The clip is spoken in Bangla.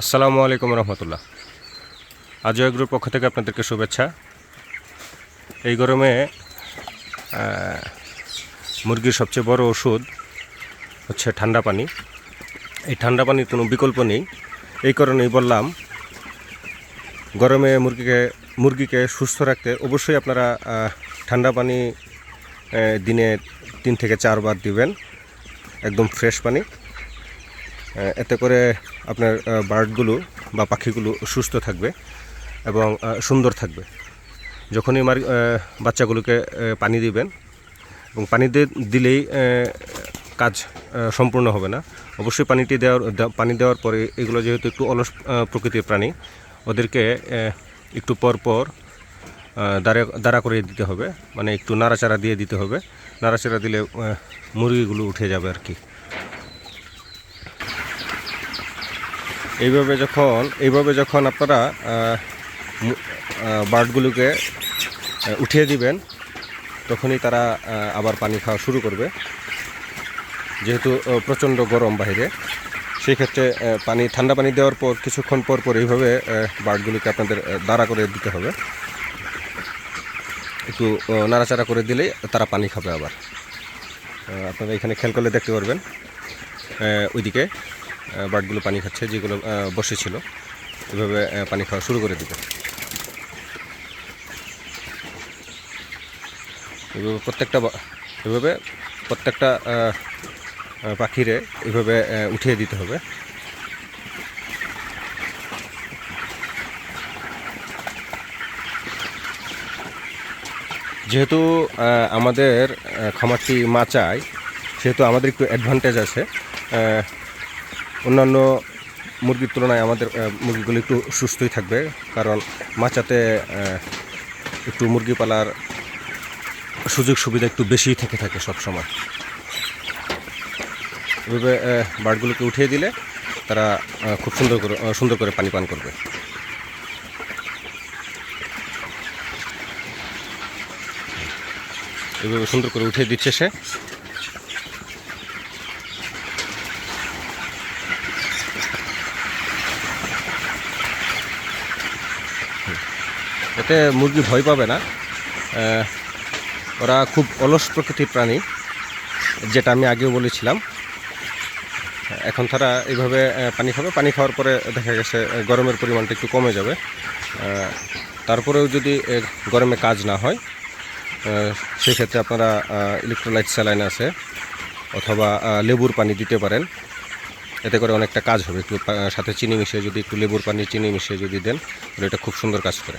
আসসালামু আলাইকুম রহমতুল্লাহ। আজও এগ্রোর পক্ষ থেকে আপনাদেরকে শুভেচ্ছা। এই গরমে মুরগির সবচেয়ে বড় ওষুধ হচ্ছে ঠান্ডা পানি। এই ঠান্ডা পানির কোনো বিকল্প নেই। এই কারণেই বললাম, গরমে মুরগিকে মুরগিকে সুস্থ রাখতে অবশ্যই আপনারা ঠান্ডা পানি দিনে তিন থেকে চারবার দিবেন। একদম ফ্রেশ পানি। এতে করে আপনার বার্ডগুলো বা পাখিগুলো সুস্থ থাকবে এবং সুন্দর থাকবে। যখনই মার বাচ্চাগুলোকে পানি দিবেন এবং পানি দিলেই কাজ সম্পূর্ণ হবে না। অবশ্যই পানিটি দেওয়ার পানি দেওয়ার পরে এগুলো যেহেতু একটু অলস প্রকৃতির প্রাণী, ওদেরকে একটু পর পর দাঁড়া দাঁড়া করে দিতে হবে। মানে একটু নাড়াচাড়া দিয়ে দিতে হবে। নাড়াচাড়া দিলে মুরগিগুলো উঠে যাবে আর কি। এইভাবে যখন এইভাবে যখন আপনারা বার্ডগুলোকে উঠিয়ে দিবেন, তখনই তারা আবার পানি খাওয়া শুরু করবে। যেহেতু প্রচণ্ড গরম বাইরে, সেই ক্ষেত্রে পানি, ঠান্ডা পানি দেওয়ার পর, কিছুক্ষণ পর পর এইভাবে বার্ডগুলোকে আপনাদের দাঁড়া করে দিতে হবে। একটু নাড়াচাড়া করে দিলেই তারা পানি খাবে আবার। আপনারা এখানে খেয়াল করলে দেখতে পারবেন। ওইদিকে। বার্ডগুলো পানি খাচ্ছে, যেগুলো বসেছিল। এভাবে পানি খাওয়া শুরু করে দিবে। এভাবে প্রত্যেকটা এভাবে প্রত্যেকটা পাখিরে এভাবে উঠিয়ে দিতে হবে। যেহেতু আমাদের খামারটি মাচায় সেহেতু আমাদের একটু অ্যাডভান্টেজ আছে অন্যান্য মুরগির তুলনায় আমাদের মুরগিগুলো একটু সুস্থই থাকবে, কারণ মাচাতে একটু মুরগি পালার সুযোগ সুবিধা একটু বেশিই থেকে থাকে সব সময় এভাবে বার্ডগুলোকে উঠিয়ে দিলে তারা খুব সুন্দর করে সুন্দর করে পানি পান করবে। এভাবে সুন্দর করে উঠিয়ে দিচ্ছে সে। এতে মুরগি ভয় পাবে না। ওরা খুব অলস প্রকৃতির প্রাণী, যেটা আমি আগেও বলেছিলাম। এখন তারা এইভাবে পানি খাবে। পানি খাওয়ার পরে দেখা গেছে গরমের পরিমাণটা একটু কমে যাবে। তারপরেও যদি গরমে কাজ না হয় সেক্ষেত্রে আপনারা ইলেকট্রোলাইট স্যালাইন আছে, অথবা লেবুর পানি দিতে পারেন। এতে করে অনেকটা কাজ হবে। একটু সাথে চিনি মিশিয়ে যদি, একটু লেবুর পানি, চিনি মিশিয়ে যদি দেন, তাহলে এটা খুব সুন্দর কাজ করে।